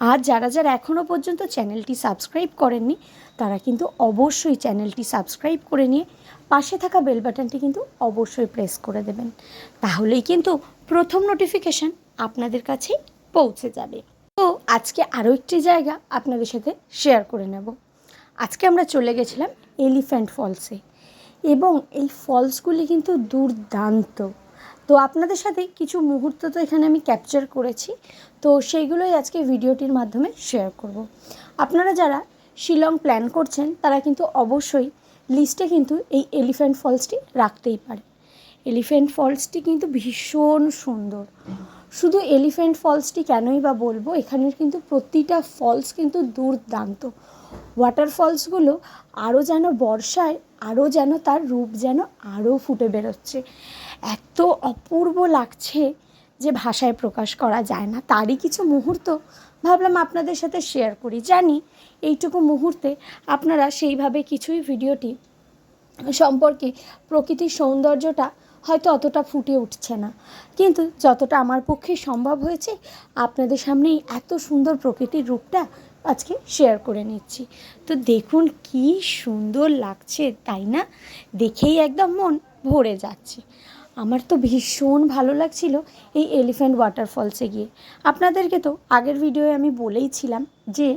আর যারা যারা এখনও পর্যন্ত চ্যানেলটি সাবস্ক্রাইব করেননি, তারা কিন্তু অবশ্যই চ্যানেলটি সাবস্ক্রাইব করে নিয়ে পাশে থাকা বেল বাটনটি কিন্তু অবশ্যই প্রেস করে দেবেন। তাহলেই কিন্তু প্রথম নোটিফিকেশান আপনাদের কাছেই পৌঁছে যাবে। তো আজকে আরও একটি জায়গা আপনাদের সাথে শেয়ার করে নেব। আজকে আমরা চলে গেছিলাম এলিফ্যান্ট ফলসে এবং এই ফলসগুলি কিন্তু দুর্দান্ত। তো আপনাদের সাথে কিছু মুহূর্ত তো এখানে আমি ক্যাপচার করেছি। তো সেইগুলোই আজকে ভিডিওটির মাধ্যমে শেয়ার করব। আপনারা যারা শিলং প্ল্যান করছেন, তারা কিন্তু অবশ্যই লিস্টে কিন্তু এই এলিফ্যান্ট ফলসটি রাখতেই পারে। এলিফ্যান্ট ফলসটি কিন্তু ভীষণ সুন্দর। শুধু এলিফ্যান্ট ফলসটি কেনই বা বলব, এখানের কিন্তু প্রতিটা ফলস কিন্তু দুর্দান্ত। ওয়াটার ফলসগুলো আরও যেন বর্ষায় আরও যেন তার রূপ যেন আরও ফুটে বেরোচ্ছে। এত অপূর্ব লাগছে যে ভাষায় প্রকাশ করা যায় না। তারই কিছু মুহূর্ত ভাবলাম আপনাদের সাথে শেয়ার করি। জানি এইটুকু মুহূর্তে আপনারা সেইভাবে কিছুই ভিডিওটি সম্পর্কে প্রকৃতির সৌন্দর্যটা হয়তো অতটা ফুটে উঠছে না। কিন্তু যতটা আমার পক্ষে সম্ভব হয়েছে, আপনাদের সামনেই এত সুন্দর প্রকৃতির রূপটা আজকে শেয়ার করে নিচ্ছি। তো দেখুন কি সুন্দর লাগছে, তাই না? দেখেই একদম মন ভরে যাচ্ছে। আমার তো ভীষণ ভালো লাগছিল এই এলিফ্যান্ট ওয়াটারফলসে গিয়ে। আপনাদেরকে তো আগের ভিডিওয়ে আমি বলেইছিলাম যে,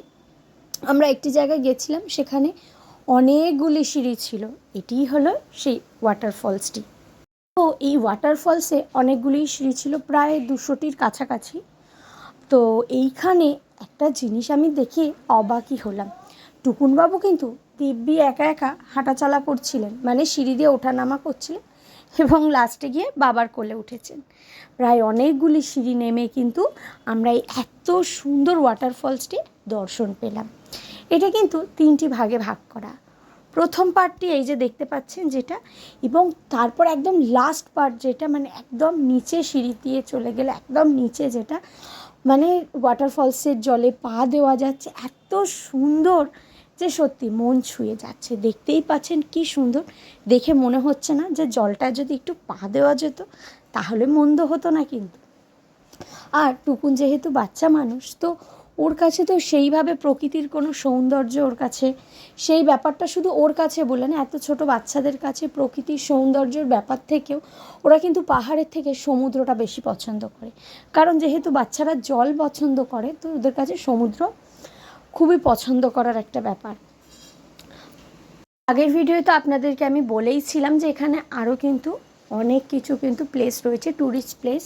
আমরা একটি জায়গায় গেছিলাম, সেখানে অনেকগুলি সিঁড়ি ছিল। এটিই হলো সেই ওয়াটারফলসটি তো এই ওয়াটারফলসে অনেকগুলি সিঁড়ি ছিল, প্রায় দুশোটির কাছাকাছি। তো এইখানে একটা জিনিস আমি দেখে অবাকই হলাম। টুকুনবাবু কিন্তু দিব্যি একা একা হাঁটাচলা করছিলেন মানে সিঁড়ি দিয়ে ওঠানামা করছিলেন এবং লাস্টে গিয়ে বাবার কোলে উঠেছেন। প্রায় অনেকগুলি সিঁড়ি নেমে কিন্তু আমরা এই এত সুন্দর ওয়াটারফলসটি দর্শন পেলাম। এটা কিন্তু তিনটি ভাগে ভাগ করা। প্রথম পার্টটি এই যে দেখতে পাচ্ছেন যেটা, এবং তারপর একদম লাস্ট পার্ট যেটা মানে একদম নিচে সিঁড়ি দিয়ে চলে গেলে, একদম নিচে যেটা মানে ওয়াটারফলসের জলে পা দেওয়া যাচ্ছে, এত সুন্দর যে সত্যি মন ছুঁয়ে যাচ্ছে। দেখতেই পাচ্ছেন কি সুন্দর। দেখে মনে হচ্ছে না যে জলটা যদি একটু পা দেওয়া যেত, তাহলে মন্দ হতো না কিন্তু। আর টুকুন যেহেতু বাচ্চা মানুষ, তো ওর কাছে তো সেইভাবে প্রকৃতির কোনো সৌন্দর্য ওর কাছে, সেই ব্যাপারটা শুধু ওর কাছে বলে না, এত ছোট বাচ্চাদের কাছে প্রকৃতির সৌন্দর্যের ব্যাপার থেকেও ওরা কিন্তু পাহাড়ের থেকে সমুদ্রটা বেশি পছন্দ করে। কারণ যেহেতু বাচ্চারা জল পছন্দ করে, তো ওদের কাছে সমুদ্র খুবই পছন্দ করার একটা ব্যাপার। আগের ভিডিওতে আপনাদেরকে আমি বলেইছিলাম যে এখানে আরও কিন্তু অনেক কিছু কিন্তু প্লেস রয়েছে ট্যুরিস্ট প্লেস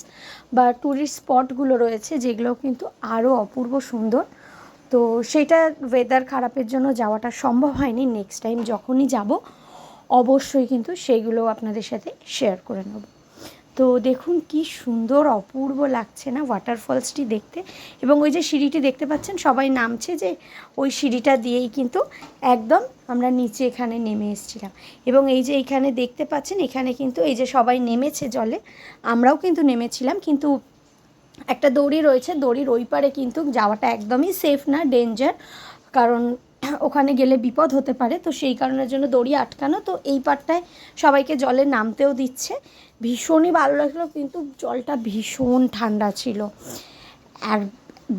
বা ট্যুরিস্ট স্পটগুলো রয়েছে, যেগুলো কিন্তু আরও অপূর্ব সুন্দর। তো সেটা ওয়েদার খারাপের জন্য যাওয়াটা সম্ভব হয়নি। নেক্সট টাইম যখনই যাব, অবশ্যই কিন্তু সেগুলো আপনাদের সাথে শেয়ার করে নেব। তো দেখুন কি সুন্দর, অপূর্ব লাগছে না ওয়াটারফলসটি দেখতে। এবং ওই যে সিঁড়িটি দেখতে পাচ্ছেন, সবাই নামছে যে ওই সিঁড়িটা দিয়েই কিন্তু একদম আমরা নিচে এখানে নেমে এসেছিলাম। এবং এই যে এইখানে দেখতে পাচ্ছেন, এখানে কিন্তু এই যে সবাই নেমেছে জলে, আমরাও কিন্তু নেমেছিলাম, কিন্তু একটা দড়ি রয়েছে, দড়ির ওই পারে কিন্তু যাওয়াটা একদমই সেফ না ডেঞ্জার কারণ ওখানে গেলে বিপদ হতে পারে। তো সেই কারণের জন্য দড়ি আটকানো। তো এই পারটায় সবাইকে জলে নামতেও দিচ্ছে। ভীষণই ভালো লাগল, কিন্তু জলটা ভীষণ ঠান্ডা ছিল। আর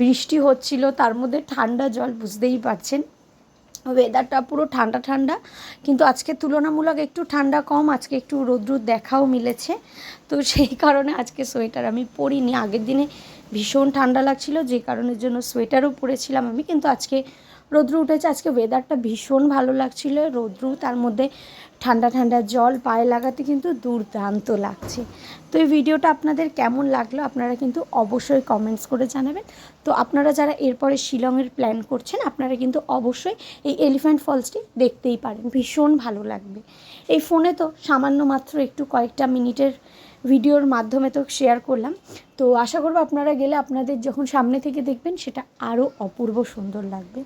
বৃষ্টি হচ্ছিল, তার মধ্যে ঠান্ডা জল, বুঝতেই পারছেন। ওয়েদারটা পুরো ঠান্ডা ঠান্ডা, কিন্তু আজকে তুলনামূলক একটু ঠান্ডা কম, আজকে একটু রোদ্রুর দেখাও মিলেছে। তো সেই কারণে আজকে সোয়েটার আমি পরিনি। আগের দিনে ভীষণ ঠান্ডা লাগছিল, যে কারণের জন্য সোয়েটারও পরেছিলাম আমি, কিন্তু আজকে রৌদ্র উঠেছে, আজকে ওয়েদারটা ভীষণ ভালো লাগছিল, রৌদ্র তার মধ্যে ঠান্ডা ঠান্ডা জল পায়ে লাগাতে কিন্তু দুর্দান্ত লাগছে। তো এই ভিডিওটা আপনাদের কেমন লাগল আপনারা কিন্তু অবশ্যই কমেন্টস করে জানাবেন। তো আপনারা যারা এরপরে শিলংয়ের প্ল্যান করছেন, আপনারা কিন্তু অবশ্যই এই এলিফ্যান্ট ফলসটি দেখতেই পারেন, ভীষণ ভালো লাগবে। এই ফোনে তো সামান্য মাত্র একটু কয়েকটা মিনিটের ভিডিওর মাধ্যমে তো শেয়ার করলাম। তো আশা করব আপনারা গেলে আপনাদের যখন সামনে থেকে দেখবেন, সেটা আরও অপূর্ব সুন্দর লাগবে।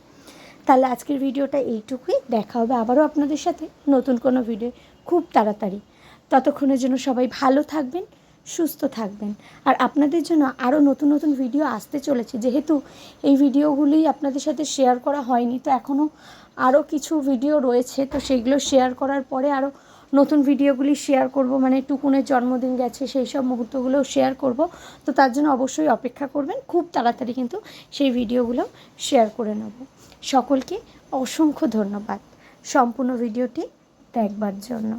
তাহলে আজকের ভিডিওটা এইটুকুই। দেখা হবে আবারও আপনাদের সাথে নতুন কোনো ভিডিও খুব তাড়াতাড়ি। ততক্ষণের জন্য সবাই ভালো থাকবেন, সুস্থ থাকবেন। আর আপনাদের জন্য আরও নতুন নতুন ভিডিও আসতে চলেছে। যেহেতু এই ভিডিওগুলি আপনাদের সাথে শেয়ার করা হয়নি, তো এখনও আরও কিছু ভিডিও রয়েছে। তো সেইগুলো শেয়ার করার পরে আরও নতুন ভিডিওগুলি শেয়ার করব মানে টুকুনের জন্মদিন গেছে, সেই সব মুহূর্তগুলোও শেয়ার করব। তো তার জন্য অবশ্যই অপেক্ষা করবেন, খুব তাড়াতাড়ি কিন্তু সেই ভিডিওগুলো শেয়ার করে নেব। সকলকে অসংখ্য ধন্যবাদ। সম্পূর্ণ ভিডিওটি দেখবার জন্য।